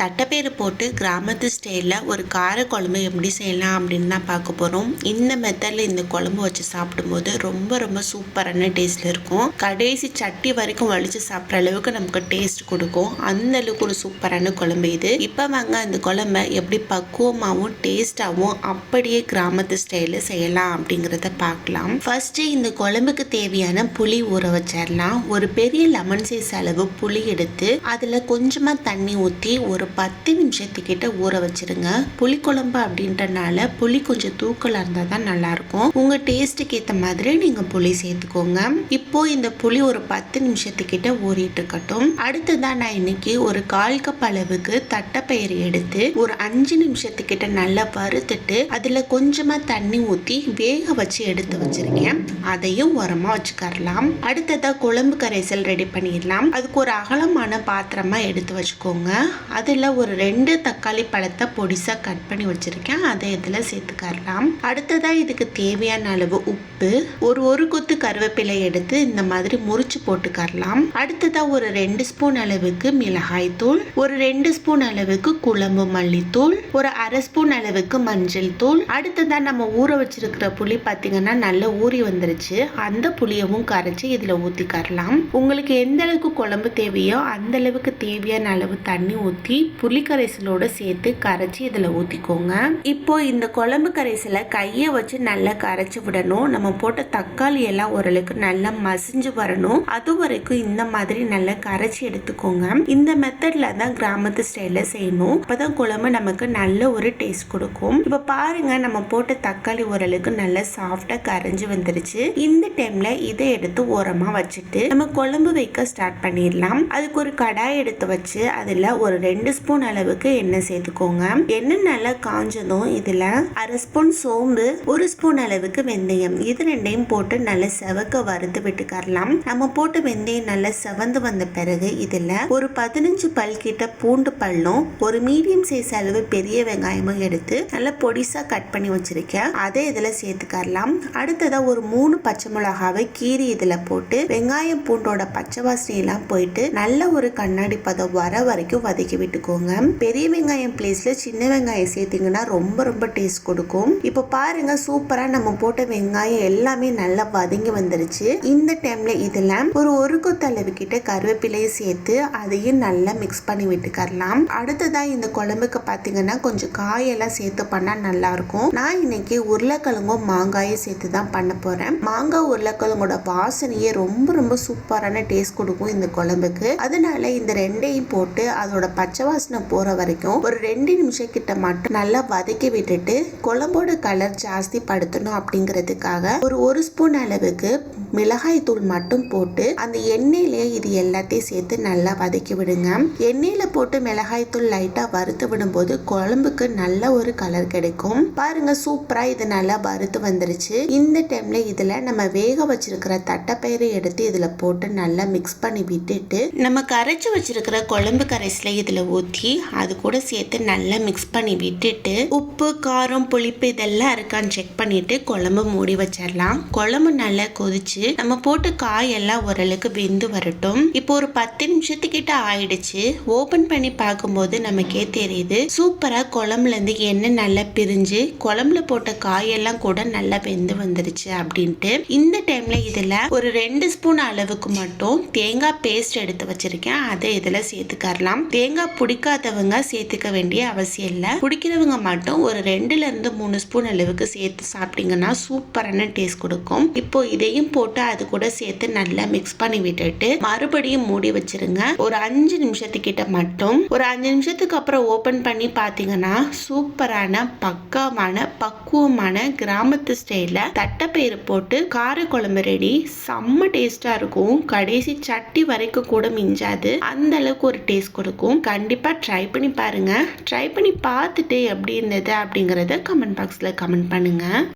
தட்டைப்பயிறு போட்டு கிராமத்து ஸ்டைலில் ஒரு கார குழம்பு எப்படி செய்யலாம் அப்படின்னு தான் பார்க்க போகிறோம் இந்த மெத்தடில் இந்த குழம்பு வச்சு சாப்பிடும்போது ரொம்ப ரொம்ப சூப்பரான டேஸ்ட்டில் இருக்கும். கடைசி சட்டி வரைக்கும் வலிச்சு சாப்பிட்ற அளவுக்கு நமக்கு டேஸ்ட் கொடுக்கும். அந்த அளவுக்கு ஒரு சூப்பரான குழம்பு இது. இப்போ வாங்க அந்த குழம்ப எப்படி பக்குவமாகவும் டேஸ்டாகவும் அப்படியே கிராமத்து ஸ்டைலில் செய்யலாம் அப்படிங்கிறத பார்க்கலாம். ஃபஸ்ட்டு இந்த குழம்புக்கு தேவையான புளி ஊற வச்சிடலாம் ஒரு பெரிய லெமன் சைஸ் அளவு புளி எடுத்து அதில் கொஞ்சமாக தண்ணி ஊற்றி ஒரு பத்து நிமிஷத்துக்கிட்ட ஊற வச்சிருங்க. புளிக்குழம்பு அப்படின்றனால புளி கொஞ்சம் தூக்கலாக இருந்தால் தான் நல்லாயிருக்கும். உங்கள் டேஸ்ட்டுக்கு ஏற்ற மாதிரி நீங்கள் புளி சேர்த்துக்கோங்க. இப்போ இந்த புளி ஒரு பத்து நிமிஷத்துக்கிட்ட ஊறிட்டு இருக்கட்டும். அடுத்ததான் நான் இன்னைக்கு ஒரு கால் கப் அளவுக்கு தட்டைப்பயிறு எடுத்து ஒரு அஞ்சு நிமிஷத்துக்கிட்ட நல்லா வறுத்துட்டு அதில் கொஞ்சமாக தண்ணி ஊற்றி வேக வச்சு எடுத்து வச்சிருக்கேன். அதையும் உரமாக வச்சுக்கரலாம். அடுத்ததாக குழம்பு கரைசல் ரெடி பண்ணிடலாம் அதுக்கு ஒரு அகலமான பாத்திரமாக எடுத்து வச்சுக்கோங்க. அதில் இதில் ஒரு ரெண்டு தக்காளி பழத்தை பொடிசாக கட் பண்ணி வச்சுருக்கேன். அதை இதில் சேர்த்துக்கரலாம். அடுத்ததாக இதுக்கு தேவையான அளவு உப்பு ஒரு ஒரு கொத்து கருவேப்பிலை எடுத்து இந்த மாதிரி முறிச்சு போட்டுக்கரலாம். அடுத்ததாக ஒரு ரெண்டு ஸ்பூன் அளவுக்கு மிளகாய் தூள் ஒரு ரெண்டு ஸ்பூன் அளவுக்கு குழம்பு மல்லித்தூள் ஒரு அரை ஸ்பூன் அளவுக்கு மஞ்சள் தூள். அடுத்ததாக நம்ம ஊற வச்சிருக்கிற புளி பார்த்தீங்கன்னா நல்லா ஊறி வந்துருச்சு. அந்த புளியவும் கரைச்சி இதில் ஊற்றிக்கரலாம் உங்களுக்கு எந்த அளவுக்கு குழம்பு தேவையோ அந்த அளவுக்கு தேவையான அளவு தண்ணி ஊற்றி புளி கரைசலோட சேர்த்து கரைச்சி இதில் ஊற்றிக்கோங்க இப்போ இந்த குழம்பு கரைசலை கையை வச்சு நல்லா கரைச்சி விடணும். நம்ம போட்ட தக்காளி எல்லாம் ஓரளவுக்கு நல்லா மசிஞ்சு வரணும். அது வரைக்கும் இந்த மாதிரி நல்லா கரைச்சி எடுத்துக்கோங்க. இந்த மெத்தட்ல தான் கிராமத்து ஸ்டைலில் செய்யணும். அப்போதான் குழம்பு நமக்கு நல்ல ஒரு டேஸ்ட் கொடுக்கும். இப்போ பாருங்க நம்ம போட்ட தக்காளி ஓரளவுக்கு நல்லா சாஃப்டாக கரைஞ்சி வந்துருச்சு. இந்த டைம்ல இதை எடுத்து ஓரமாக வச்சுட்டு நம்ம குழம்பு வைக்க ஸ்டார்ட் பண்ணிடலாம். அதுக்கு ஒரு கடாய் எடுத்து வச்சு அதில் ஒரு ரெண்டு ஸ்பூன் அளவுக்கு எண்ணெய் சேர்த்துக்கோங்க. எண்ணெய் நல்லா காஞ்சதும் இதில் அரை ஸ்பூன் சோம்பு ஒரு ஸ்பூன் அளவுக்கு வெந்தயம். இது ரெண்டையும் போட்டு நல்லா செவக்க வறுத்து விட்டுக்கரலாம். நம்ம போட்டு வெந்தயம் நல்லா செவந்து வந்த பிறகு இதில் ஒரு பதினஞ்சு பல் கிட்ட பூண்டு பல்லும் ஒரு மீடியம் சைஸ் அளவு பெரிய வெங்காயமும் எடுத்து நல்லா பொடிசாக கட் பண்ணி வச்சிருக்கேன். அதை இதில் சேர்த்துக்கரலாம். அடுத்ததாக ஒரு மூணு பச்சை மிளகாவை கீரி இதில் போட்டு வெங்காயம் பூண்டோட பச்சை வாசனையெல்லாம் போயிட்டு நல்ல ஒரு கண்ணாடி பதம் வர வரைக்கும் வதக்கி விட்டு விட்டுக்கோங்க பெரிய வெங்காயம் பிளேஸ்ல சின்ன வெங்காயம் சேர்த்தீங்கன்னா ரொம்ப ரொம்ப டேஸ்ட் கொடுக்கும். இப்போ பாருங்க சூப்பரா நம்ம போட்ட வெங்காயம் எல்லாமே நல்லா வதங்கி வந்துருச்சு. இந்த டைம்ல இதுல ஒரு ஒரு கொத்தளவு கிட்ட கருவேப்பிலையை சேர்த்து அதையும் நல்லா மிக்ஸ் பண்ணி விட்டுக்கரலாம். அடுத்ததா இந்த குழம்புக்கு பாத்தீங்கன்னா கொஞ்சம் காயெல்லாம் சேர்த்து பண்ணா நல்லா இருக்கும் நான் இன்னைக்கு உருளைக்கிழங்கும் மாங்காயும் சேர்த்து தான் பண்ண போறேன். மாங்காய் உருளைக்கிழங்கோட வாசனையே ரொம்ப ரொம்ப சூப்பரான டேஸ்ட் கொடுக்கும் இந்த குழம்புக்கு. அதனால இந்த ரெண்டையும் போட்டு அதோட பச்சை வாசனை போகிற வரைக்கும் ஒரு ரெண்டு நிமிஷம் கிட்ட மட்டும் நல்லா வதக்கி விட்டுட்டு குழம்போட கலர் ஜாஸ்தி படுத்தணும் அப்படிங்கிறதுக்காக ஒரு ஒரு ஸ்பூன் அளவுக்கு மிளகாய் தூள் மட்டும் போட்டு அந்த எண்ணெயிலே இது எல்லாத்தையும் சேர்த்து நல்லா வதக்கி விடுங்க. எண்ணெயில போட்டு மிளகாய் தூள் லைட்டா வறுத்து விடும்போது குழம்புக்கு நல்ல ஒரு கலர் கிடைக்கும். பாருங்க சூப்பரா இது நல்லா வறுத்து வந்துருச்சு. இந்த டைம்ல இதுல நம்ம வேக வச்சிருக்கிற தட்டைப்பயிரை எடுத்து இதுல போட்டு நல்லா மிக்ஸ் பண்ணி விட்டுட்டு நம்ம கரைச்சி வச்சிருக்கிற குழம்பு கரைசில இதுல ஊற்றி அது கூட சேர்த்து நல்லா மிக்ஸ் பண்ணி விட்டுட்டு உப்பு காரம் புளிப்பு இதெல்லாம் இருக்கான்னு செக் பண்ணிட்டு குழம்பு மூடி வச்சிடலாம். குழம்பு நல்லா கொதிச்சு நம்ம போட்டு காயெல்லாம் ஓரளவுக்கு வெந்து வரட்டும். இப்போ ஒரு பத்து நிமிஷத்துக்கிட்ட ஆயிடுச்சு. ஓபன் பண்ணி பார்க்கும்போது நமக்கே தெரியுது. சூப்பரா குழம்புல இருந்து எண்ணெய் நல்லா பிரிஞ்சு குழம்புல போட்ட காயெல்லாம் கூட நல்லா வெந்து வந்துருச்சு அப்படின்ட்டு இந்த டைம்ல இதுல ஒரு ரெண்டு ஸ்பூன் அளவுக்கு மட்டும் தேங்காய் பேஸ்ட் எடுத்து வச்சிருக்கேன். அதை இதுல சேர்த்துக்கரலாம். தேங்காய் பிடிக்காதவங்க சேர்த்துக்க வேண்டிய அவசியம் இல்லை. பிடிக்கிறவங்க மட்டும் ஒரு ரெண்டுல இருந்து மூணு ஸ்பூன் அளவுக்கு சேர்த்து சாப்பிட்டீங்கன்னா சூப்பரான டேஸ்ட் கொடுக்கும். இப்போ இதையும் போட்டு அது கூட சேர்த்து நல்லா மிக்ஸ் பண்ணி விட்டுட்டு மறுபடியும் மூடி வச்சிருங்க. ஒரு அஞ்சு நிமிஷத்துக்கிட்ட மட்டும். ஒரு அஞ்சு நிமிஷத்துக்கு அப்புறம் ஓபன் பண்ணி பார்த்தீங்கன்னா சூப்பரான பக்காவான பக்குவமான கிராமத்து ஸ்டைலில் தட்டைப்பயிறு போட்டு கார குழம்பு ரெடி செம்ம டேஸ்டா இருக்கும். கடைசி சட்டி வரைக்கும் கூட மிஞ்சாது. அந்த அளவுக்கு ஒரு டேஸ்ட் கொடுக்கும். கண்டிப்பா ட்ரை பண்ணி பாருங்கள் ட்ரை பண்ணி பார்த்துட்டு எப்படி இருந்தது அப்படிங்கிறத கமெண்ட் பாக்ஸில் கமெண்ட் பண்ணுங்கள்